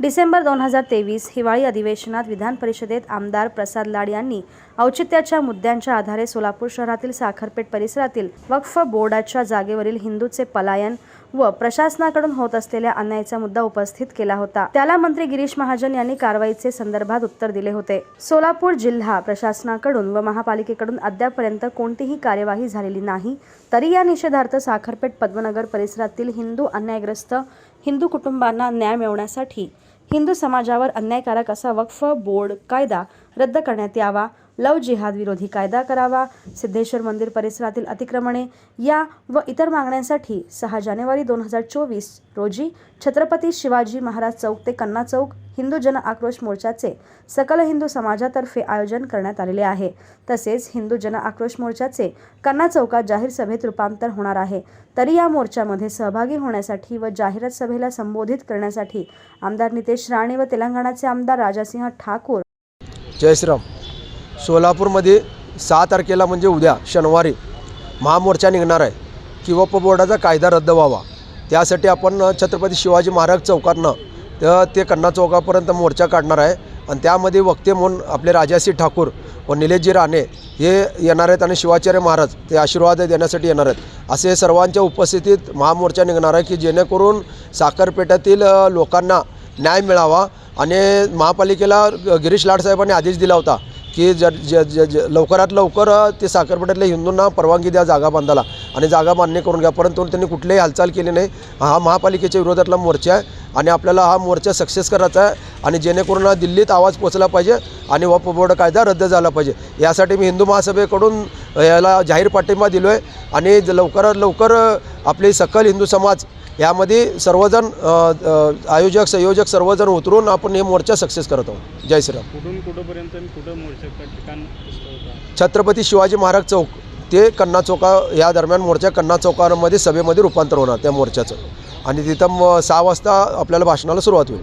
डिसेंबर दोन हजार तेवीस हिवाळी अधिवेशनात विधान परिषदेत आमदार प्रसाद लाड यांनी औचित्याच्या मुद्द्यांच्या आधारे सोलापूर शहरातील साखरपेठ परिसरातील वक्फ बोर्डाच्या जागेवरील हिंदूचे पलायन व प्रशासनाकडून होत असलेल्या अन्यायाचा मुद्दा उपस्थित केला होता. त्याला मंत्री गिरीश महाजन यांनी कारवाईचे संदर्भात उत्तर दिले होते. सोलापूर जिल्हा प्रशासनाकडून व महापालिकेकडून अद्यापर्यंत कोणतीही कार्यवाही झालेली नाही तरी या निषेधार्थ साखरपेठ पद्मनगर परिसरातील हिंदू अन्यायग्रस्त हिंदू कुटुंबांना न्याय मिळवण्यासाठी हिंदू समाजावर अन्यायकारक असा वक्फ बोर्ड कायदा रद्द करण्यात यावा. लव जिहाद विरोधी कायदा करावा सिद्धेश्वर मंदिर परिसरातील अतिक्रमणे या व इतर मागण्यांसाठी सहा जानेवारी दोन हजार चोवीस रोजी छत्रपती शिवाजी महाराज चौक ते कन्ना चौक हिंदू जन आक्रोश मोर्चाचे सकल हिंदू समाजातर्फे आयोजन करण्यात आलेले आहे. तसेच हिंदू जन आक्रोश मोर्चाचे कन्ना चौकात जाहीर सभेत रूपांतर होणार आहे. तरी या मोर्चामध्ये सहभागी होण्यासाठी व जाहिरात सभेला संबोधित करण्यासाठी आमदार नितेश राणे व तेलंगणाचे आमदार राजासिंह ठाकूर जय श्रीराम. सोलापूरमध्ये सहा तारखेला म्हणजे उद्या शनिवारी महामोर्चा निघणार आहे. की वप बोर्डाचा कायदा रद्द व्हावा. त्यासाठी आपण छत्रपती शिवाजी महाराज चौकातनं तर ते कन्ना चौकापर्यंत मोर्चा काढणार आहे. आणि त्यामध्ये वक्ते म्हणून आपले राजासी ठाकूर व निलेशजी राणे हे येणार आहेत आणि शिवाचार्य महाराज ते आशीर्वाद देण्यासाठी येणार आहेत. असे सर्वांच्या उपस्थितीत महामोर्चा निघणार आहे की जेणेकरून साखरपेठातील लोकांना न्याय मिळावा. आणि महापालिकेला ग- गिरीश लाड साहेबांनी आदेश दिला होता की ज ज ज ज लवकरात लवकर ते साखरपेठातल्या हिंदूंना परवानगी द्या जागा बांधायला आणि जागा मान्य करून घ्या. परंतु त्यांनी कुठलीही हालचाल केली नाही. हा महापालिकेच्या विरोधातला मोर्चा आहे आणि आपल्याला हा मोर्चा सक्सेस करायचा आहे आणि जेणेकरून दिल्लीत आवाज पोचला पाहिजे आणि वप बोर्ड कायदा रद्द झाला पाहिजे. यासाठी मी हिंदू महासभेकडून याला जाहीर पाठिंबा दिलो आहे आणि लवकरात लवकर आपले सकल हिंदू समाज यामध्ये सर्वजण आयोजक संयोजक सर्वजण उतरून आपण हे मोर्चा सक्सेस करत आहोत. जय श्रीराम. कुठून कुठंपर्यंत आणि कुठं मोर्चा ठिकाण होता? छत्रपती शिवाजी महाराज चौक ते कन्ना चौका या दरम्यान मोर्चा कन्ना चौकामध्ये सभेमध्ये रूपांतर होणार त्या मोर्चाचं. आणि तिथं सहा वाजता आपल्याला भाषणाला सुरुवात होईल.